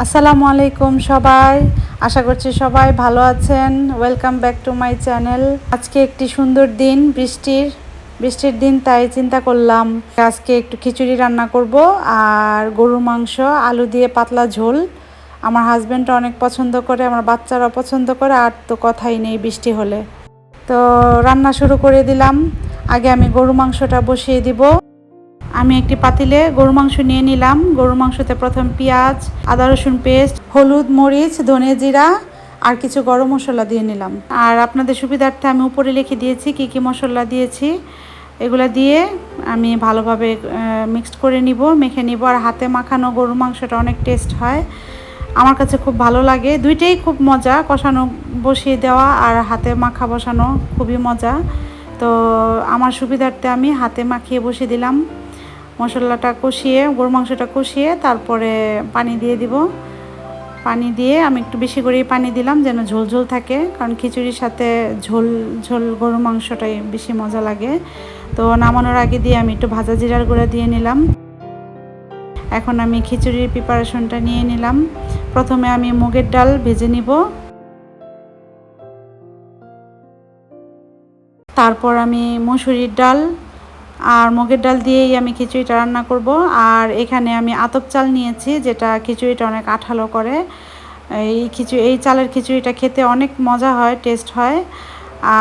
আসসালামু আলাইকুম সবাই। আশা করছি সবাই ভালো আছেন। Welcome back to my channel আজকে একটি সুন্দর দিন, বৃষ্টির। বৃষ্টির দিন, তাই চিন্তা করলাম আজকে একটু খিচুড়ি রান্না করব আর গরুর মাংস, আলু দিয়ে পাতলা ঝোল। আমার হাজব্যান্ডটা অনেক পছন্দ করে, আমার বাচ্চারা পছন্দ করে, আর তো কথাই নেই বৃষ্টি হলে। তো রান্না শুরু করে দিলাম। আগে আমি গরু মাংসটা বসিয়ে দিব। আমি একটি পাতিলে গরু মাংস নিয়ে নিলাম। গরু মাংসতে প্রথম পেঁয়াজ, আদা রসুন পেস্ট, হলুদ, মরিচ, ধনে জিরা আর কিছু গরম মশলা দিয়ে নিলাম। আর আপনাদের সুবিধার্থে আমি উপরে লিখে দিয়েছি কি কি মশলা দিয়েছি। এগুলো দিয়ে আমি ভালোভাবে মিক্সড করে নিব, মেখে নিব। আর হাতে মাখানো গরু মাংসটা অনেক টেস্ট হয়। আমার কাছে খুব ভালো লাগে। দুইটাই খুব মজা, কষানো বসিয়ে দেওয়া আর হাতে মাখা বসানো খুবই মজা। তো আমার সুবিধার্থে আমি হাতে মাখিয়ে বসিয়ে দিলাম। মশলাটা কষিয়ে গরু মাংসটা কষিয়ে তারপরে পানি দিয়ে দিব। পানি দিয়ে আমি একটু বেশি করেই পানি দিলাম যেন ঝোল ঝোল থাকে, কারণ খিচুড়ির সাথে ঝোল ঝোল গরু মাংসটাই বেশি মজা লাগে। তো নামানোর আগে দিয়ে আমি একটু ভাজা জিরার গুঁড়া দিয়ে নিলাম। এখন আমি খিচুড়ির প্রিপারেশনটা নিয়ে নিলাম। প্রথমে আমি মুগের ডাল ভেজে নিব। তারপর আমি মুসুরির ডাল আর মুগের ডাল দিয়েই আমি খিচুড়িটা রান্না করব। আর এখানে আমি আতপ চাল নিয়েছি, যেটা খিচুড়িটা অনেক আঠালো করে। এই খিচুড়ি এই চালের খিচুড়িটা খেতে অনেক মজা হয়, টেস্ট হয়।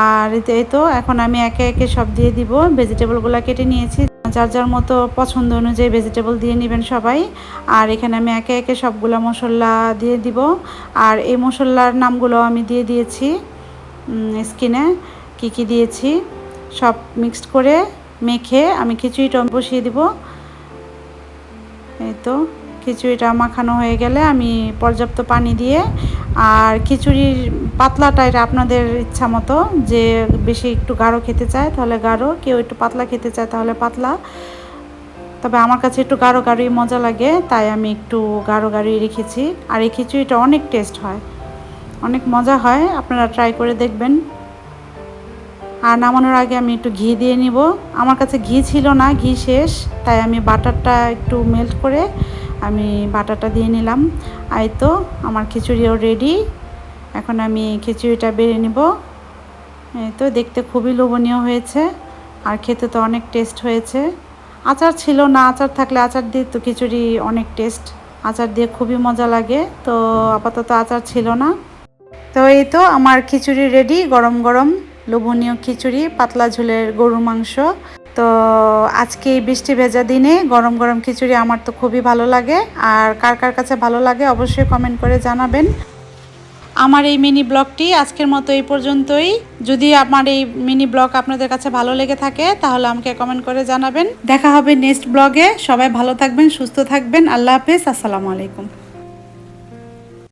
আর এই তো, এখন আমি একে একে সব দিয়ে দিব। ভেজিটেবলগুলো কেটে নিয়েছি। যার যার মতো পছন্দ অনুযায়ী ভেজিটেবল দিয়ে নেবেন সবাই। আর এখানে আমি একে একে সবগুলো মশলা দিয়ে দিব। আর এই মশলার নামগুলো আমি দিয়ে দিয়েছি স্কিনে। কি কি দিয়েছি? সব মিক্সড করে মেখে আমি খিচুড়িটা বসিয়ে দিব। এই তো, খিচুড়িটা মাখানো হয়ে গেলে আমি পর্যাপ্ত পানি দিয়ে আর খিচুড়ির পাতলাটা এটা আপনাদের ইচ্ছা মতো যে বেশি একটু গাঢ় খেতে চায় তাহলে গাঢ়, কেউ একটু পাতলা খেতে চায় তাহলে পাতলা। তবে আমার কাছে একটু গাঢ় গাঢ়ই মজা লাগে, তাই আমি একটু গাঢ় গাঢ়ই রেখেছি। আর এই খিচুড়িটা অনেক টেস্ট হয়, অনেক মজা হয়, আপনারা ট্রাই করে দেখবেন। আর নামানোর আগে আমি একটু ঘি দিয়ে নিব। আমার কাছে ঘি ছিল না, ঘি শেষ, তাই আমি বাটারটা একটু মেল্ট করে আমি বাটারটা দিয়ে নিলাম। আই তো, আমার খিচুড়িও রেডি এখন আমি খিচুড়িটা বেড়ে নিব। এই তো, দেখতে খুবই লোভনীয় হয়েছে আর খেতে তো অনেক টেস্ট হয়েছে। আচার ছিল না, আচার থাকলে আচার দিয়ে তো খিচুড়ি অনেক টেস্ট আচার দিয়ে খুবই মজা লাগে, তো আপাতত আচার ছিল না। তো এই তো, আমার খিচুড়ি রেডি গরম গরম। লোভনীয় খিচুড়ি, পাতলা ঝোলের গরুর মাংস। তো আজকে এই বৃষ্টি ভেজা দিনে গরম গরম খিচুড়ি আমার তো খুবই ভালো লাগে। আর কার কার কাছে ভালো লাগে অবশ্যই কমেন্ট করে জানাবেন। আমার এই মিনি ব্লগটি আজকের মতো এই পর্যন্তই। যদি আমার এই মিনি ব্লগ আপনাদের কাছে ভালো লেগে থাকে, তাহলে আমাকে কমেন্ট করে জানাবেন। দেখা হবে নেক্সট ব্লগে সবাই ভালো থাকবেন, সুস্থ থাকবেন। আল্লাহ হাফেজ, আসসালামু আলাইকুম।